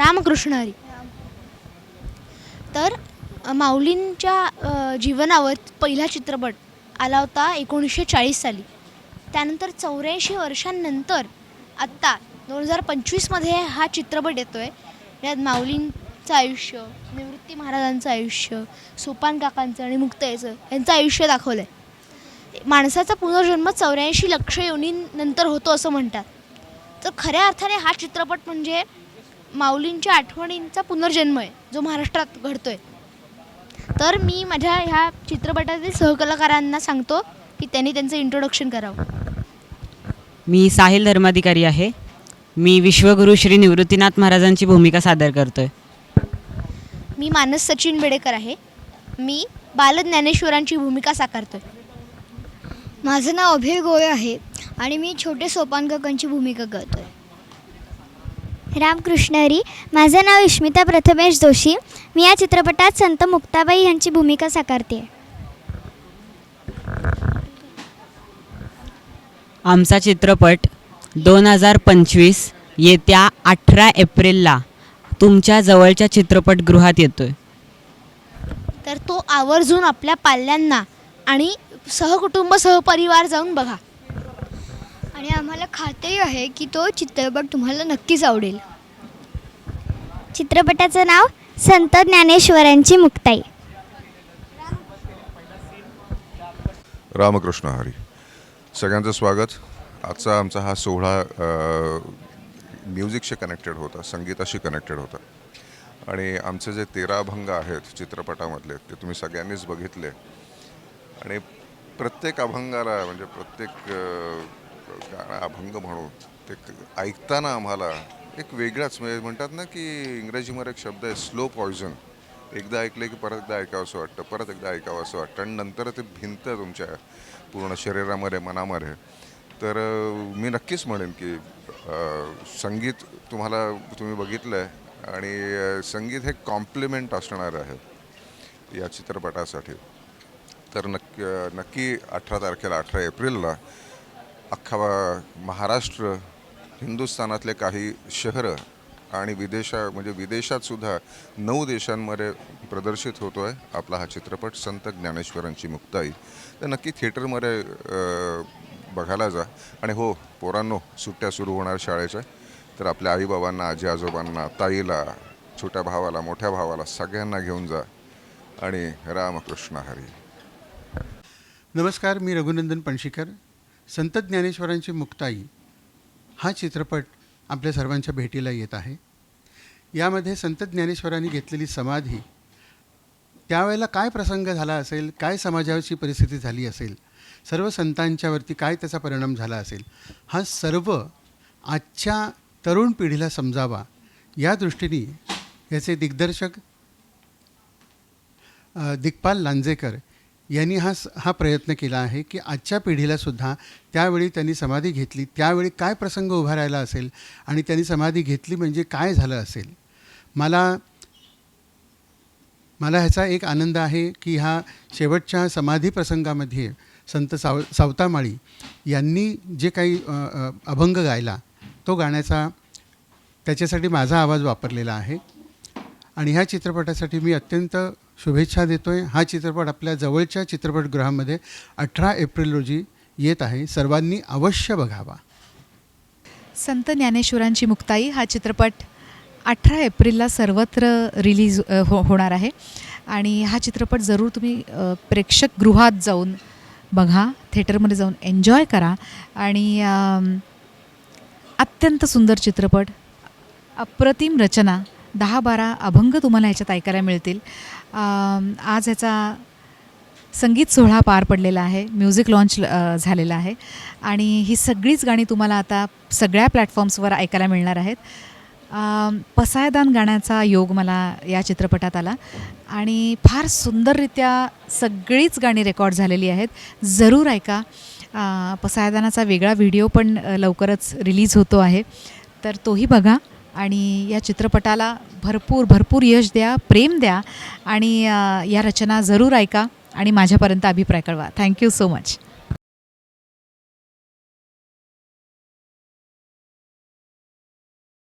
रामकृष्ण हरी. तर माऊलींच्या जीवनावर पहिला चित्रपट आला होता एकोणीसशे चाळीस साली. त्यानंतर चौऱ्याऐंशी वर्षांनंतर आत्ता दोन हजार पंचवीसमध्ये हा चित्रपट येतो आहे यात माऊलींचं आयुष्य निवृत्ती महाराजांचं आयुष्य सोपान काकांचं आणि मुक्ताईचं यांचं आयुष्य दाखवलं आहे माणसाचा पुनर्जन्म चौऱ्याऐंशी लक्ष योनीनंतर होतो असं म्हणतात. तर खऱ्या अर्थाने हा चित्रपट म्हणजे माऊलींच्या आठवणींचा पुनर्जन्म आहे जो महाराष्ट्रात घडतोय. तर मी माझ्या ह्या चित्रपटातील सहकलाकारांना सांगतो की त्यांनी त्यांचं इंट्रोडक्शन करावं. मी साहिल धर्माधिकारी आहे. मी विश्वगुरू श्री निवृत्तीनाथ महाराजांची भूमिका सादर करतोय. मी मानस सचिन बेडेकर आहे. मी बालज्ञानेश्वरांची भूमिका साकारतोय. माझं नाव अभय गोळे आहे आणि मी छोटे सोपान काकांची भूमिका करतोय. रामकृष्ण हरी. माझं नाव इश्मिता प्रथमेश जोशी. मी या चित्रपटात संत मुक्ताबाई यांची भूमिका साकारते. आमचा चित्रपट दोन हजार पंचवीस येत्या अठरा एप्रिलला तुमच्या जवळच्या चित्रपटगृहात येतोय. तर तो आवर्जून आपल्या पाल्यांना आणि सहकुटुंब सहपरिवार जाऊन बघा. आणि आम्हाला खात्री आहे की तो चित्रपट तुम्हाला नक्कीच आवडेल. चित्रपटाचं नाव संत ज्ञानेश्वरांची मुक्ताई. रामकृष्ण हरी. सगळ्यांचं स्वागत. आजचा आमचा हा सोहळा म्युझिकशी कनेक्टेड होता संगीताशी कनेक्टेड होता. आणि आमचे जे तेरा अभंग आहेत चित्रपटामधले ते तुम्ही सगळ्यांनीच बघितले. आणि प्रत्येक अभंगाला म्हणजे प्रत्येक गाणं अभंग म्हणून. ते ऐकताना आम्हाला एक वेगळाच म्हणजे म्हणतात ना की इंग्रजीमध्ये एक शब्द आहे स्लो पॉयझन एकदा ऐकले की परत एकदा ऐकावं असं वाटतं परत एकदा ऐकावं असं वाटतं. आणि नंतर ते भिंत तुमच्या पूर्ण शरीरामध्ये मनामध्ये. तर मी नक्कीच म्हणेन की संगीत तुम्हाला तुम्ही बघितलं आहे आणि संगीत हे कॉम्प्लिमेंट असणार आहे या चित्रपटासाठी. तर नक्की नक्की अठरा तारखेला अठरा एप्रिलला अख्खा महाराष्ट्र हिंदुस्थानातले काही शहरं आणि विदेशा म्हणजे विदेशातसुद्धा नऊ देशांमध्ये प्रदर्शित होतो आहे आपला हा चित्रपट संत ज्ञानेश्वरांची मुक्ताई. तर नक्की थिएटरमध्ये बघायला जा. आणि हो पोरांनो सुट्ट्या सुरू होणार शाळेच्या. तर आपल्या आईबाबांना आजी आजोबांना ताईला छोट्या भावाला मोठ्या भावाला सगळ्यांना घेऊन जा. आणि रामकृष्ण हरी. नमस्कार मी रघुनंदन पणशीकर. संत ज्ञानेश्वरांची मुक्ताई हा चित्रपट आपल्या सर्वांच्या भेटीला येत आहे. यामध्ये संत ज्ञानेश्वरांनी घेतलेली समाधी त्यावेळेला काय प्रसंग झाला असेल काय समाजाची परिस्थिती झाली असेल सर्व संतांच्यावरती काय त्याचा परिणाम झाला असेल हा सर्व आजच्या तरुण पिढीला समजावा. या दृष्टीने याचे दिग्दर्शक दिग्पाल लांजेकर यांनी हा स- हा प्रयत्न केला आहे की आजच्या पिढीला सुद्धा त्यावेळी त्यांनी समाधी घेतली. त्यावेळी काय प्रसंग उभा राहिला असेल आणि त्यांनी समाधी घेतली म्हणजे काय झालं असेल? मला मला ह्याचा एक आनंद आहे की हा शेवटच्या समाधी प्रसंगामध्ये संत साव सावतामाळी यांनी जे काही अभंग गायला तो गाण्याचा त्याच्यासाठी माझा आवाज वापरलेला आहे. आणि ह्या चित्रपटासाठी मी अत्यंत शुभेच्छा देतो आहे हा चित्रपट आपल्या जवळच्या चित्रपटगृहामध्ये अठरा एप्रिल रोजी येत आहे. सर्वांनी अवश्य बघावा. संत ज्ञानेश्वरांची मुक्ताई हा चित्रपट अठरा एप्रिलला सर्वत्र रिलीज हो होणार आहे. आणि हा चित्रपट जरूर तुम्ही प्रेक्षकगृहात जाऊन बघा थिएटरमध्ये जाऊन एन्जॉय करा. आणि अत्यंत सुंदर चित्रपट अप्रतिम रचना दहा बारा अभंग तुम्हाला ह्याच्यात ऐकायला मिळतील. आज ह्याचा संगीत सोहळा पार पडलेला आहे. म्युझिक लॉन्च झालेला आहे. आणि ही सगळीच गाणी तुम्हाला आता सगळ्या प्लॅटफॉर्म्सवर ऐकायला मिळणार आहेत. पसायदान गाण्याचा योग मला या चित्रपटात आला. आणि फार सुंदररित्या सगळीच गाणी रेकॉर्ड झालेली आहेत. जरूर ऐका. पसायदानाचा वेगळा व्हिडिओ पण लवकरच रिलीज होतो आहे. तर तोही बघा. आणि या चित्रपटाला भरपूर भरपूर यश द्या प्रेम द्या आणि या रचना जरूर ऐका आणि माझ्यापर्यंत अभिप्राय कळवा. Thank you so much